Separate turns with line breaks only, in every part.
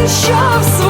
я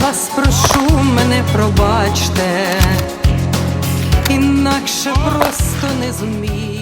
Вас прошу, мене пробачте, інакше просто не зумію.